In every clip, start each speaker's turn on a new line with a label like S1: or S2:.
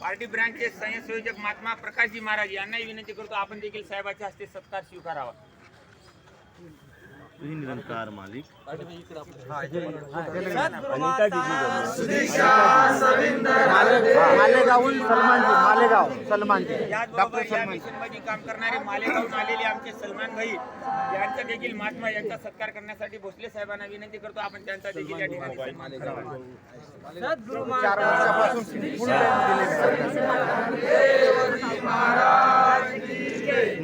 S1: Party ब्रांचचे संयोजक महात्मा प्रकाशजी महाराज यांनाही विनंती करतो आपण देखील साहेबाच्या हस्ते सत्कार स्वीकारावा.
S2: निरंकार मालिक.
S3: मालेगावहून सलमानजी मालेगाव सलमानजी
S1: या मिशनमध्ये काम करणारे मालेगावून आलेले आमचे सलमान भाई यांचा देखील महात्मा यांचा सत्कार करण्यासाठी भोसले साहेबांना विनंती करतो आपण त्यांचा देखील या ठिकाणी सन्मान करावा
S3: चार वर्षापासून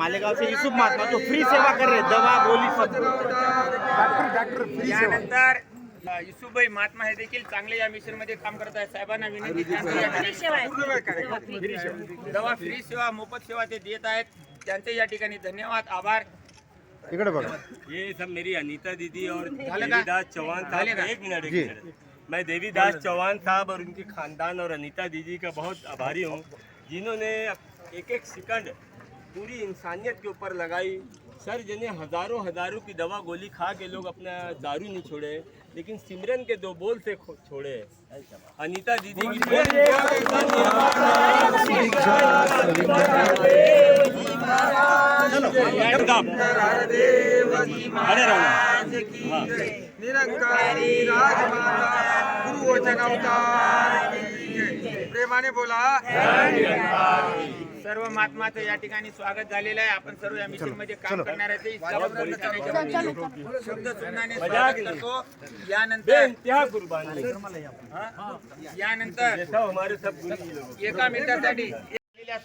S3: मालेगाव से युसुफ महात्मा जो फ्री सेवा कर रहे हैं, दवा गोली सब। डॉक्टर डॉक्टर फ्री सेवा।
S1: यानंतर युसुफभाई महात्मा हे देखील चांगले या मिशन मध्ये काम करत आहेत. साहेबांना विनंती त्यांचं या ठिकाणी फ्री सेवा. दवा फ्री सेवा. मोफत सेवा ते देत आहेत. त्यांचे या ठिकाणी धन्यवाद आभार.
S3: इकडे बघा.
S2: ये सब मेरी अनीता दीदी और देवीदास चौहान साहब एक मिनट एक मिनट। मैं देवीदास चौहान साहब और उनके खानदान और अनीता दीदी का बहुत आभारी हूँ जिन्होंने एक एक सेकंड पूरी इंसानियत के ऊपर लगाई सर जिन्हें हज़ारों हज़ारों की दवा गोली खा के लोग अपना दारू नहीं छोड़े लेकिन सिमरन के दो बोल से छोड़े अनीता दीदी की एकदम अरे राम
S4: निरंकारी राजमाता गुरुवचन अवतार प्रेमाने बोला
S1: सर्व महात्माचं या ठिकाणी स्वागत झालेलं आहे. आपण सर्व या मिशनमध्ये काम करणार यानंतर? यानंतर एका मिनिटासाठी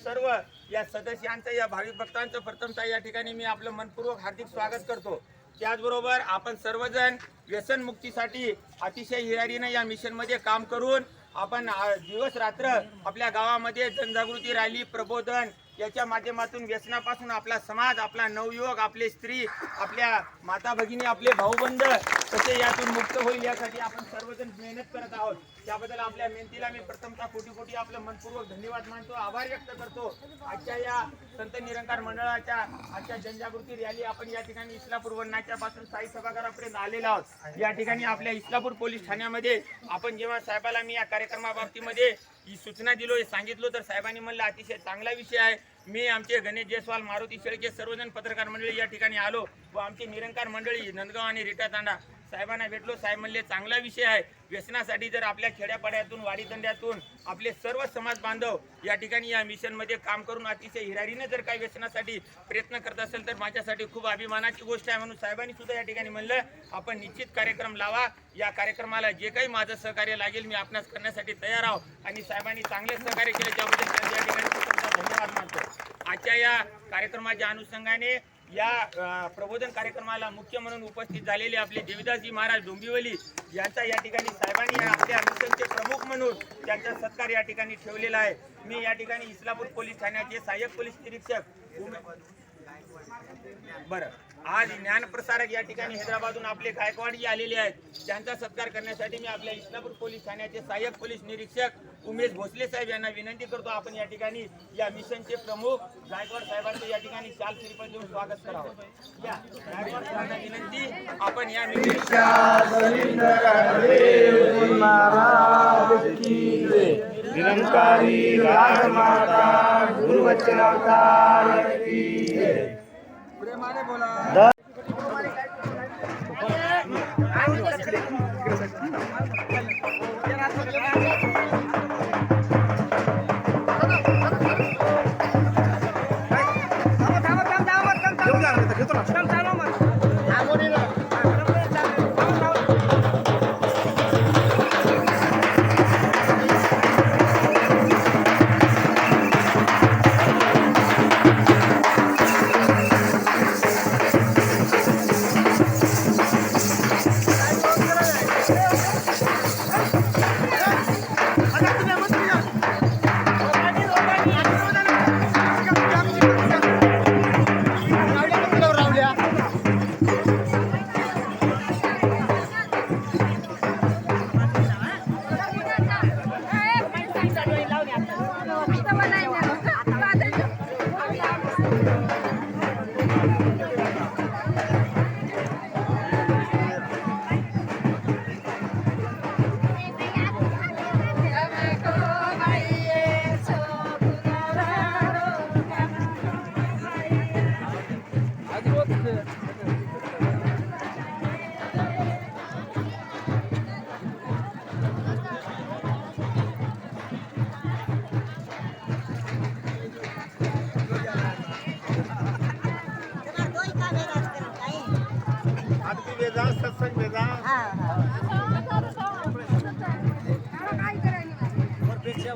S1: सर्व या सदस्यांचं या भाविक भक्तांचं प्रथमतः या ठिकाणी मी आपलं मनपूर्वक हार्दिक स्वागत करतो. त्याचबरोबर आपण सर्वजण व्यसन मुक्तीसाठी अतिशय हिरारीनं या मिशनमध्ये काम करून आपण दिवस रात्र आपल्या गावामध्ये जनजागृती रॅली प्रबोधन याच्या माध्यमातून व्यसनापासून आपला समाज आपला नवयुवक आपले स्त्री आपल्या माता भगिनी आपले भाऊबंद कसे यातून मुक्त होईल यासाठी आपण सर्वजण मेहनत करत आहोत. त्याबद्दल आपल्या मेहनतीला मी प्रथमतः कोटी कोटी आपलं मनपूर्वक धन्यवाद मानतो आभार व्यक्त करतो. आजच्या या संत निरंकार मंडळाच्या आजच्या जनजागृती रॅली आपण या ठिकाणी इस्लापूर वनाच्या पासून साई सभागारापर्यंत आलेलो आहोत. या ठिकाणी आपल्या इस्लापूर पोलीस ठाण्यामध्ये आपण जेव्हा साहेबाला मी या कार्यक्रमाबाबतीमध्ये ही सूचना दिलो हे सांगितलो तर साहेबांनी म्हणलं अतिशय चांगला विषय आहे. मी आमचे गणेश जयस्वाल मारुती शेळके सर्वजण पत्रकार मंडळी या ठिकाणी आलो व आमची निरंकार मंडळी नंदगाव आणि रिटा तांडा साहेबांना भेटलो. साहेब म्हणले चांगला विषय आहे. व्यसनासाठी जर आपल्या खेड्यापाड्यातून वाडीतंड्यातून आपले सर्व समाज बांधव या ठिकाणी या मिशनमध्ये काम करून अतिशय हिरारीने जर काही व्यसनासाठी प्रयत्न करत असेल तर माझ्यासाठी खूप अभिमानाची गोष्ट आहे म्हणून साहेबांनी सुद्धा या ठिकाणी म्हणलं आपण निश्चित कार्यक्रम लावा. या कार्यक्रमाला जे काही माझं सहकार्य लागेल मी आपणास करण्यासाठी तयार आहो. आणि साहेबांनी चांगले सहकार्य केले त्याबद्दल या ठिकाणी धन्यवाद मानतो. आजच्या या कार्यक्रमाच्या अनुषंगाने या प्रबोधन कार्यक्रमाला मुख्य म्हणून उपस्थित झालेले आपले देविदासजी महाराज डोंबिवली यांचा या ठिकाणी साहेबांनी आपल्या मिशनचे प्रमुख म्हणून त्यांचा सत्कार या ठिकाणी ठेवलेला आहे. मी या ठिकाणी इस्लापूर पोलीस ठाण्याचे सहाय्यक पोलीस निरीक्षक बरं. आज ज्ञानप्रसारक या ठिकाणी हैदराबादून आपले गायकवाडी आलेले आहेत. त्यांचा सत्कार करण्यासाठी मी आपल्या इस्लापूर पोलीस ठाण्याचे सहाय्यक पोलीस निरीक्षक उमेश भोसले साहेब यांना विनंती करतो आपण या ठिकाणी या मिशनचे प्रमुख गायकवाड साहेबांचं या ठिकाणी शाल श्रीपद देऊन स्वागत करावं. गायकवाड साहेबांना विनंती आपण या
S3: निरंकारी राजमाता गुरुवचन अवतार
S4: प्रेमाने बोला.
S3: atrás, canta. Mana? Дивіться,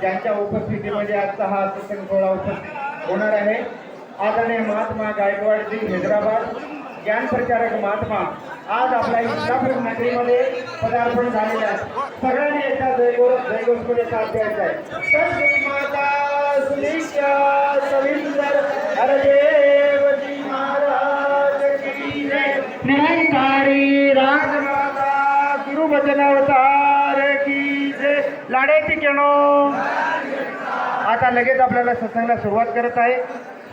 S5: ज्यांच्या उपस्थितीमध्ये आजचा हा सत्संग सोहळा उपस्थित होणार आहे आदरणीय महात्मा गायकवाडजी हैदराबाद ज्ञान प्रचारक महात्मा आज आपल्या इस्लापूर नगरीमध्ये पदार्पण झालेले आहे. सगळ्यांनी याचा जयगोष जयघोषमध्ये साथ द्यायचा आहे. तर माता सुनिश्या सविंदर मित्रांनो आता लगेच आपल्याला सत्संगाला सुरुवात करत आहे.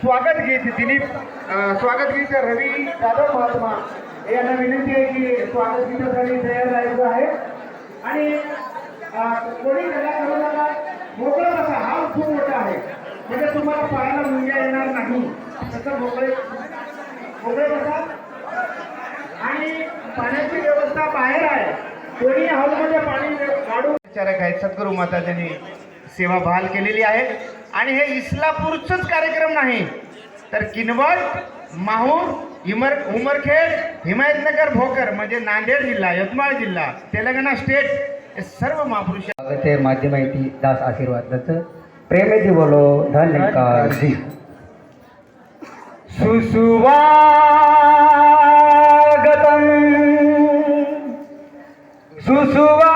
S5: स्वागत गीत दिलीप स्वागत गीत रवी जाधव महात्मा. यांना विनंती आहे की स्वागत गीतासाठी तयार राहायचं आहे. आणि कोणी कला मोकळं हा खूप मोठा आहे. म्हणजे तुम्हाला पाहायला मुंग्या येणार नाही. तसं मोकळे मोकळे कसा आणि पाण्याची व्यवस्था बाहेर आहे. कोणी हाऊसमध्ये पाणी काढून विचारक आहेत सद्गुरू माता त्यांनी सेवा बहाल केलेली आहे. आणि हे इस्लापूरचंच कार्यक्रम नाही तर किनवट माहूर इमर उमरखेड हिमायतनगर भोकर म्हणजे नांदेड जिल्हा यवतमाळ जिल्हा तेलंगणा स्टेट हे सर्व महापुरुष
S6: स्वागत माध्यम माहिती दास आशीर्वाद दत्त प्रेमेची बोलो धन्यकार. जी
S5: सुसुवागतम. सुसुवागतम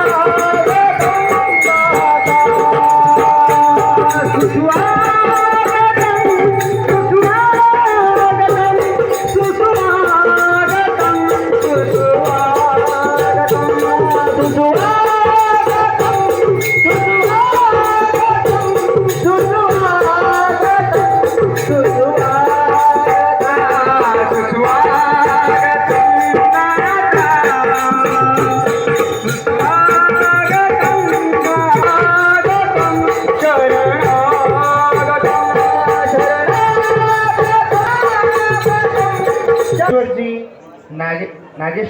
S5: Oh,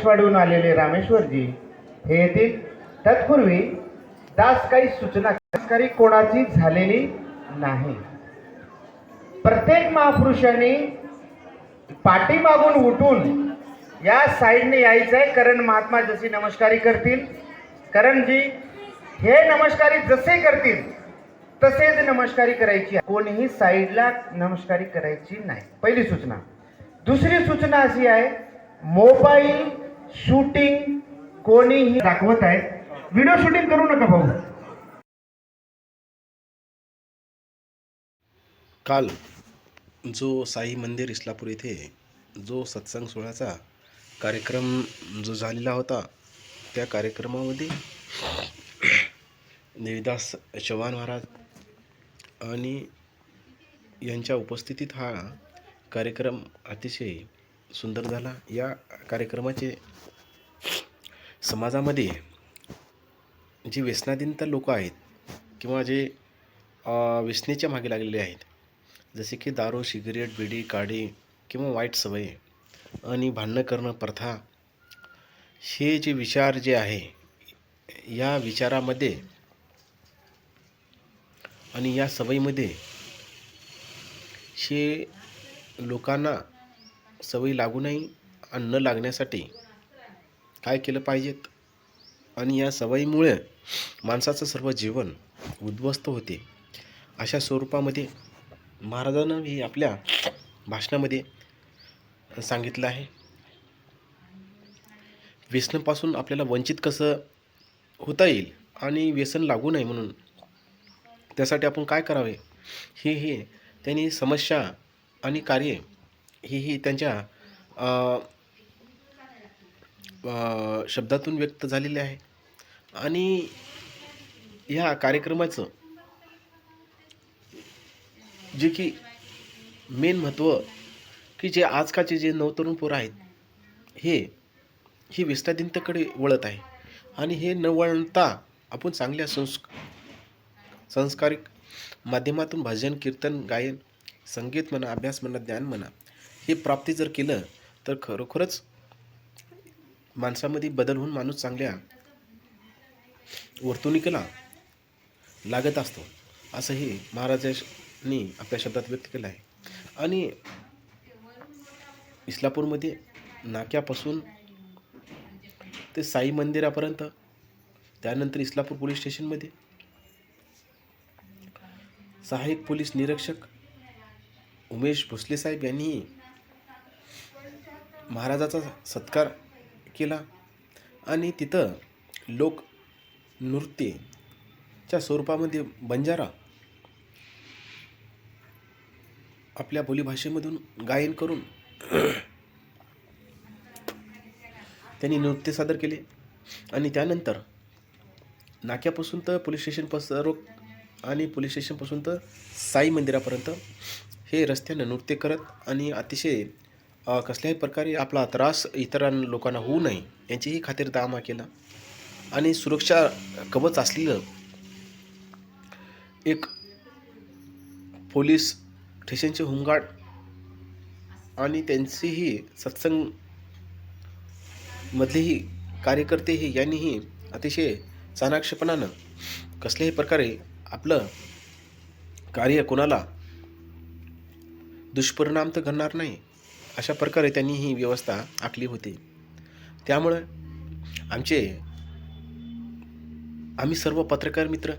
S5: नागेशवाडीहून आलेले रामेश्वरजी हे येतील. तत्पूर्वी दास काही सूचना तस्करी कोणाची झालेली नाही. प्रत्येक महापुरुषांनी पाठीमागून उठून या साईडने यायचं आहे करण महात्मा जशी नमस्कारी करतील. करणजी हे नमस्कारी जसे करतील तसेच नमस्कारी करायची आहे. कोणीही साईडला नमस्कारी करायची नाही. पहिली सूचना. दुसरी सूचना अशी आहे मोबाईल शूटिंग कोणीही दाखवत आहे. व्हिडिओ शूटिंग करू नका भाऊ.
S7: काल जो साई मंदिर इस्लापूर येथे जो सत्संग सोहळ्याचा कार्यक्रम जो झालेला होता त्या कार्यक्रमामध्ये देवीदास चव्हाण महाराज आणि यांच्या उपस्थितीत हा कार्यक्रम अतिशय सुंदर झाला. या कार्यक्रमाचे समाजामध्ये जे व्यसनाधीनता लोक आहेत किंवा जे व्यसनेच्या मागे लागलेले आहेत जसे की दारू सिगरेट बिडी काडी किंवा वाईट सवयी आणि भांडणं करणं प्रथा हे जे विचार जे आहे या विचारामध्ये आणि या सवयीमध्ये हे लोकांना सवयी लागू नाही आणि न लागण्यासाठी काय केलं पाहिजेत? आणि या सवयीमुळे माणसाचं सर्व जीवन उद्ध्वस्त होते. अशा स्वरूपामध्ये महाराजांनं ही आपल्या भाषणामध्ये सांगितलं आहे. व्यसनापासून आपल्याला वंचित कसं होता येईल आणि व्यसन लागू नये म्हणून त्यासाठी आपण काय करावे? हे हे त्यांनी समस्या आणि कार्ये ही ही त्यांच्या शब्दातून व्यक्त झालेले आहे. आणि ह्या कार्यक्रमाचं जे की मेन महत्त्व की जे आजकालचे जे नवतरुण पोरं आहेत हे ही व्यसनाधीनतेकडे वळत आहे. आणि हे न वळता आपण चांगल्या संस् संस्कारिक माध्यमातून भजन कीर्तन गायन संगीत म्हणा अभ्यास म्हणा ज्ञान म्हणा हे प्राप्ती जर केलं तर खरोखरच माणसामध्ये बदल होऊन माणूस चांगल्या वर्तणुकीला लागत असतो. असंही महाराजांनी आपल्या शब्दात व्यक्त केलं आहे. आणि इस्लापूरमध्ये नाक्यापासून ते साई मंदिरापर्यंत त्यानंतर इस्लापूर पोलीस स्टेशनमध्ये सहाय्यक पोलीस निरीक्षक उमेश भोसले साहेब यांनी महाराजाचा सत्कार केला आणि तिथं लोक नृत्यच्या स्वरूपामध्ये बंजारा आपल्या बोलीभाषेमधून गायन करून त्यांनी नृत्य सादर केले. आणि त्यानंतर नाक्यापासून तर पोलीस स्टेशनपासून सर्व आणि पोलीस स्टेशनपासून तर साई मंदिरापर्यंत हे रस्त्यानं नृत्य करत आणि अतिशय कसल्याही प्रकारे आपला त्रास इतर लोकांना होऊ नये यांचीही खातिरदामा केला. आणि सुरक्षा कवच असलेलं एक पोलीस स्टेशनचे होमगार्ड आणि त्यांचेही सत्संग मधलेही यांनीही अतिशय चाणाक्षपणानं कसल्याही प्रकारे आपलं कार्य कोणाला दुष्परिणाम तर घडणार नाही. अशा प्रकारे त्यांनी ही व्यवस्था आखली होती. त्यामुळं आमचे आम्ही सर्व पत्रकार मित्र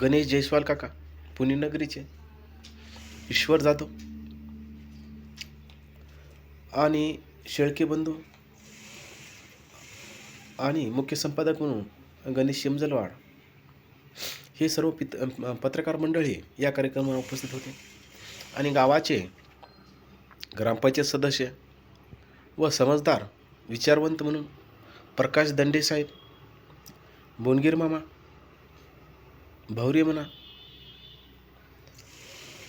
S7: गणेश जयस्वाल काका पुणे नगरीचे ईश्वर जाधव आणि शेळके बंधू आणि मुख्य संपादक म्हणून गणेश शिमजलवाड हे सर्व पित पत्रकार मंडळी या कार्यक्रमाला उपस्थित होते. आणि गावाचे ग्रामपंचायत सदस्य व समजदार विचारवंत म्हणून प्रकाश दंडे साहेब बोनगीर मामा भौरे म्हणा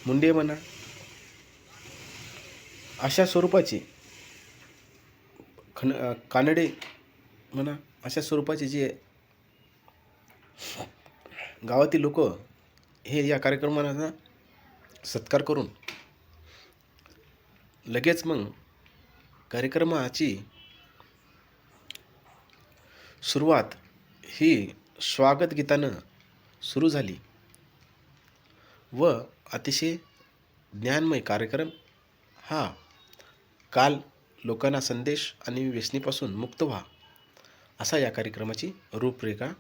S7: मुंडे म्हणा अशा स्वरूपाचे खन कानडे म्हणा अशा स्वरूपाचे जे गावातील लोक हे या कार्यक्रमांना सत्कार करून लगेच मग कार्यक्रमाची सुरुवात ही स्वागत गीतानं सुरू झाली व अतिशय ज्ञानमय कार्यक्रम हा काल लोकांना संदेश आणि व्यसनीपासून मुक्त व्हा असा या कार्यक्रमाची रूपरेखा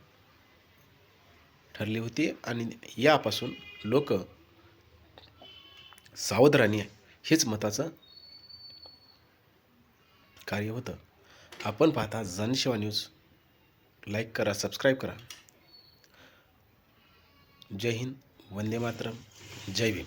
S7: ठरली होती आणि यापासून लोक सावध राहणे हेच मताचं कार्य होतं. आपण पाहता जनसेवा न्यूज. लाईक करा सबस्क्राईब करा. जय हिंद वंदे मातरम जय भीम.